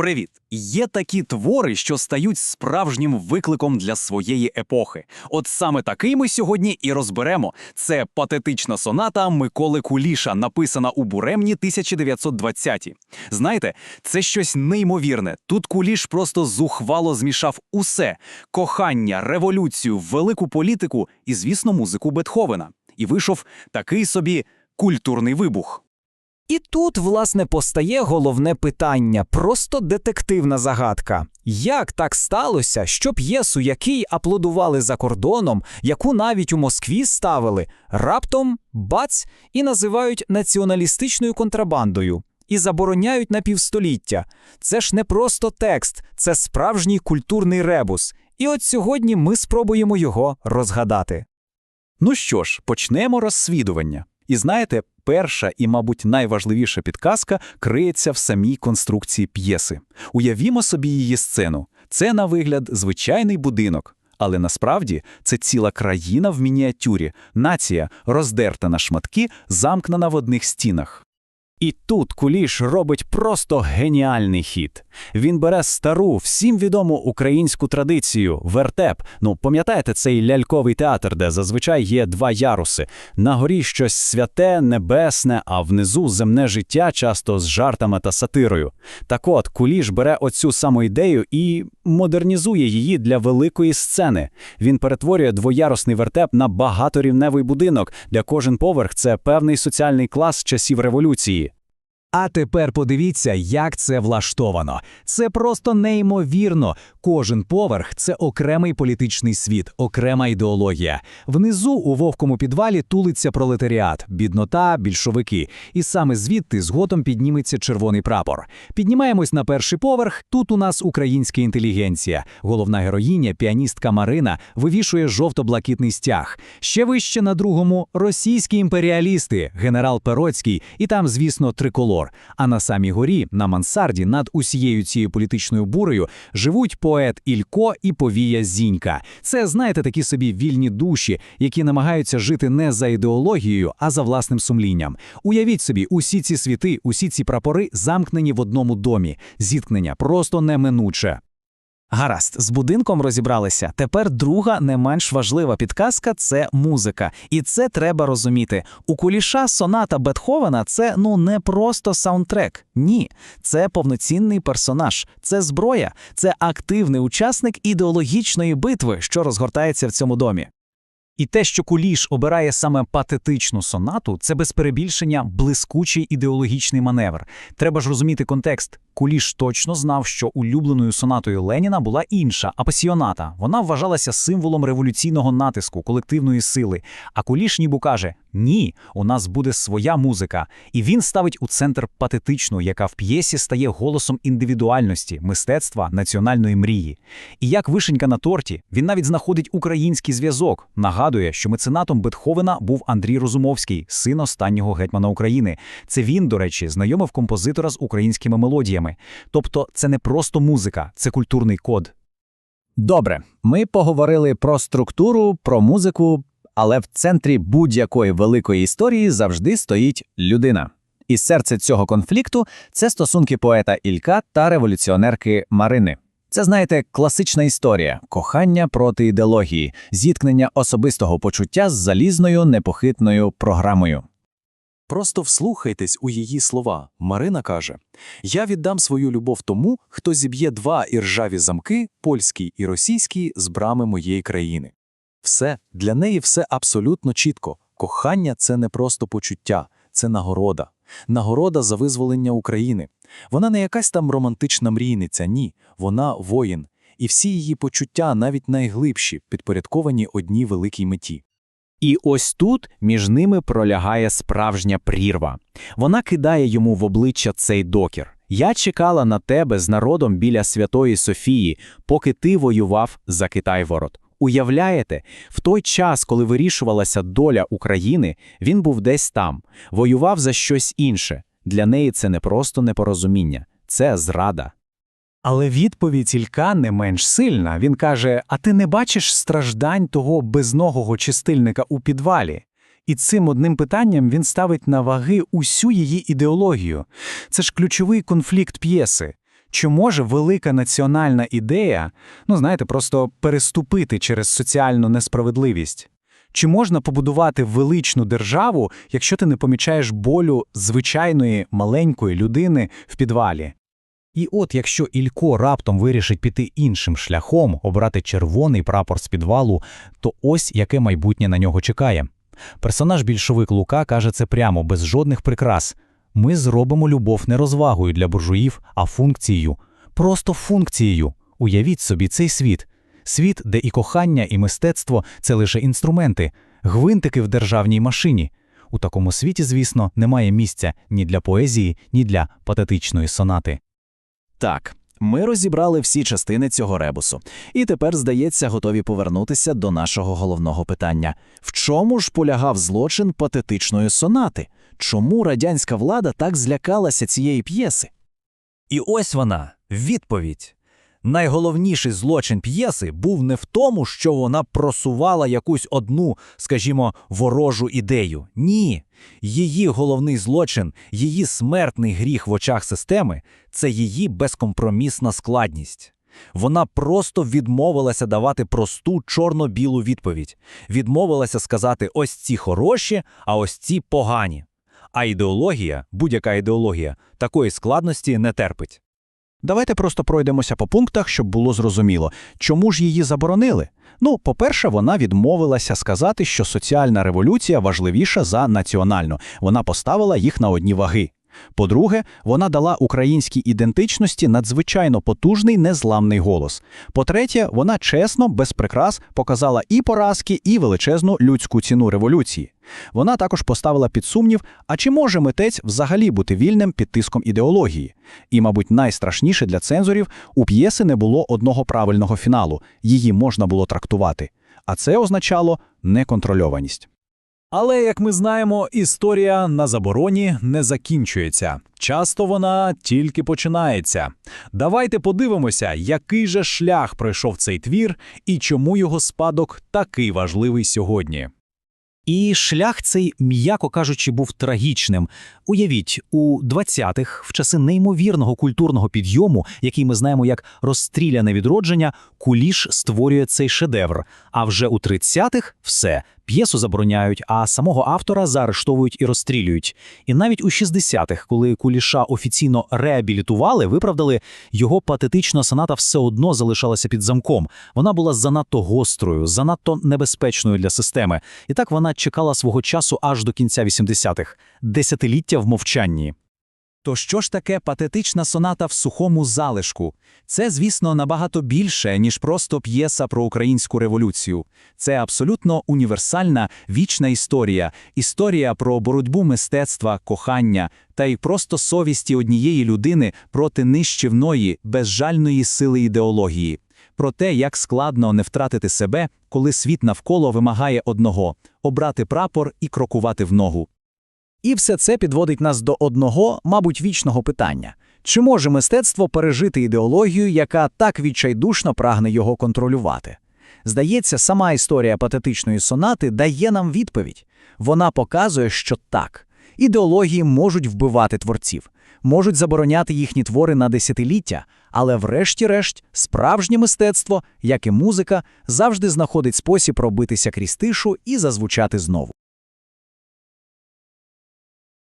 Привіт! Є такі твори, що стають справжнім викликом для своєї епохи. От саме такий ми сьогодні і розберемо. Це патетична соната Миколи Куліша, написана у буремні 1920-ті. Знаєте, це щось неймовірне. Тут Куліш просто зухвало змішав усе: кохання, революцію, велику політику і, звісно, музику Бетховена. І вийшов такий собі культурний вибух. І тут, власне, постає головне питання, просто детективна загадка. Як так сталося, що п'єсу, який аплодували за кордоном, яку навіть у Москві ставили, раптом бац і називають націоналістичною контрабандою і забороняють на півстоліття. Це ж не просто текст, це справжній культурний ребус. І от сьогодні ми спробуємо його розгадати. Ну що ж, почнемо розслідування. І знаєте, перша і, мабуть, найважливіша підказка криється в самій конструкції п'єси. Уявімо собі її сцену. Це, на вигляд, звичайний будинок. Але насправді це ціла країна в мініатюрі, нація, роздерта на шматки, замкнена в одних стінах. І тут Куліш робить просто геніальний хід. Він бере стару, всім відому українську традицію вертеп. Ну, пам'ятаєте цей ляльковий театр, де зазвичай є два яруси. На горі щось святе, небесне, а внизу земне життя, часто з жартами та сатирою. Так от, Куліш бере оцю саму ідею і модернізує її для великої сцени. Він перетворює двоярусний вертеп на багаторівневий будинок, де кожен поверх це певний соціальний клас часів революції. А тепер подивіться, як це влаштовано. Це просто неймовірно. Кожен поверх це окремий політичний світ, окрема ідеологія. Внизу у вовкому підвалі тулиться пролетаріат, біднота, більшовики. І саме звідти згодом підніметься червоний прапор. Піднімаємось на перший поверх. Тут у нас українська інтелігенція. Головна героїня, піаністка Марина, вивішує жовто-блакитний стяг. Ще вище на другому російські імперіалісти, генерал Пероцький, і там, звісно, триколор. А на самій горі, на мансарді, над усією цією політичною бурею, живуть поет Ілько і повія Зінька. Це, знаєте, такі собі вільні душі, які намагаються жити не за ідеологією, а за власним сумлінням. Уявіть собі, усі ці світи, усі ці прапори замкнені в одному домі. Зіткнення просто неминуче. Гаразд, з будинком розібралися. Тепер друга, не менш важлива підказка це музика. І це треба розуміти. У куліша соната Бетховена це ну не просто саундтрек. Ні, це повноцінний персонаж, це зброя, це активний учасник ідеологічної битви, що розгортається в цьому домі. І те, що Куліш обирає саме патетичну сонату, це без перебільшення блискучий ідеологічний маневр. Треба ж розуміти контекст. Куліш точно знав, що улюбленою сонатою Леніна була інша апасіоната. Вона вважалася символом революційного натиску, колективної сили. А Куліш ніби каже: Ні, у нас буде своя музика. І він ставить у центр патетичну, яка в п'єсі стає голосом індивідуальності, мистецтва, національної мрії. І як вишенька на торті, він навіть знаходить український зв'язок. Нагадує, що меценатом Бетховена був Андрій Розумовський, син останнього гетьмана України. Це він, до речі, знайомив композитора з українськими мелодіями. Тобто, це не просто музика, це культурний код. Добре, ми поговорили про структуру, про музику, але в центрі будь-якої великої історії завжди стоїть людина. І серце цього конфлікту це стосунки поета Ілька та революціонерки Марини. Це, знаєте, класична історія кохання проти ідеології, зіткнення особистого почуття з залізною непохитною програмою. Просто вслухайтесь у її слова. Марина каже: Я віддам свою любов тому, хто зіб'є два іржаві замки, польський і російський, з брами моєї країни. Все для неї все абсолютно чітко. Кохання це не просто почуття, це нагорода. Нагорода за визволення України. Вона не якась там романтична мрійниця, ні, вона воїн. І всі її почуття, навіть найглибші, підпорядковані одній великій меті. І ось тут між ними пролягає справжня прірва. Вона кидає йому в обличчя цей докір. Я чекала на тебе з народом біля Святої Софії, поки ти воював за Китай-ворот. Уявляєте, в той час, коли вирішувалася доля України, він був десь там, воював за щось інше. Для неї це не просто непорозуміння, це зрада. Але відповідь Ілька не менш сильна. Він каже: А ти не бачиш страждань того безногого чистильника у підвалі? І цим одним питанням він ставить на ваги усю її ідеологію. Це ж ключовий конфлікт п'єси. Чи може велика національна ідея, ну знаєте, просто переступити через соціальну несправедливість? Чи можна побудувати величну державу, якщо ти не помічаєш болю звичайної маленької людини в підвалі? І от якщо Ілько раптом вирішить піти іншим шляхом, обрати червоний прапор з підвалу, то ось яке майбутнє на нього чекає. Персонаж більшовик Лука каже це прямо, без жодних прикрас. Ми зробимо любов не розвагою для буржуїв, а функцією. Просто функцією. Уявіть собі цей світ. Світ, де і кохання, і мистецтво це лише інструменти, гвинтики в державній машині. У такому світі, звісно, немає місця ні для поезії, ні для патетичної сонати. Так, ми розібрали всі частини цього ребусу. І тепер, здається, готові повернутися до нашого головного питання. В чому ж полягав злочин патетичної сонати? Чому радянська влада так злякалася цієї п'єси? І ось вона, відповідь. Найголовніший злочин п'єси був не в тому, що вона просувала якусь одну, скажімо, ворожу ідею. Ні. Її головний злочин, її смертний гріх в очах системи це її безкомпромісна складність. Вона просто відмовилася давати просту чорно-білу відповідь, відмовилася сказати ось ці хороші, а ось ці погані. А ідеологія, будь-яка ідеологія, такої складності не терпить. Давайте просто пройдемося по пунктах, щоб було зрозуміло, чому ж її заборонили. Ну, по-перше, вона відмовилася сказати, що соціальна революція важливіша за національну. Вона поставила їх на одні ваги. По-друге, вона дала українській ідентичності надзвичайно потужний незламний голос. По-третє, вона чесно, без прикрас показала і поразки, і величезну людську ціну революції. Вона також поставила під сумнів, а чи може митець взагалі бути вільним під тиском ідеології? І, мабуть, найстрашніше для цензорів у п'єси не було одного правильного фіналу, її можна було трактувати. А це означало неконтрольованість. Але, як ми знаємо, історія на забороні не закінчується. Часто вона тільки починається. Давайте подивимося, який же шлях пройшов цей твір і чому його спадок такий важливий сьогодні. І шлях цей, м'яко кажучи, був трагічним. Уявіть, у 20-х, в часи неймовірного культурного підйому, який ми знаємо як розстріляне відродження, Куліш створює цей шедевр. А вже у 30-х – все, п'єсу забороняють, а самого автора заарештовують і розстрілюють. І навіть у 60-х, коли Куліша офіційно реабілітували, виправдали, його патетична соната все одно залишалася під замком. Вона була занадто гострою, занадто небезпечною для системи. І так вона чекала свого часу аж до кінця 80-х. Десятиліття в мовчанні. То що ж таке патетична соната в сухому залишку? Це, звісно, набагато більше, ніж просто п'єса про українську революцію. Це абсолютно універсальна вічна історія, історія про боротьбу мистецтва, кохання та й просто совісті однієї людини проти нищівної, безжальної сили ідеології. Про те, як складно не втратити себе, коли світ навколо вимагає одного обрати прапор і крокувати в ногу. І все це підводить нас до одного, мабуть, вічного питання. Чи може мистецтво пережити ідеологію, яка так відчайдушно прагне його контролювати? Здається, сама історія патетичної сонати дає нам відповідь. Вона показує, що так. Ідеології можуть вбивати творців, можуть забороняти їхні твори на десятиліття, але врешті-решт справжнє мистецтво, як і музика, завжди знаходить спосіб робитися крізь тишу і зазвучати знову.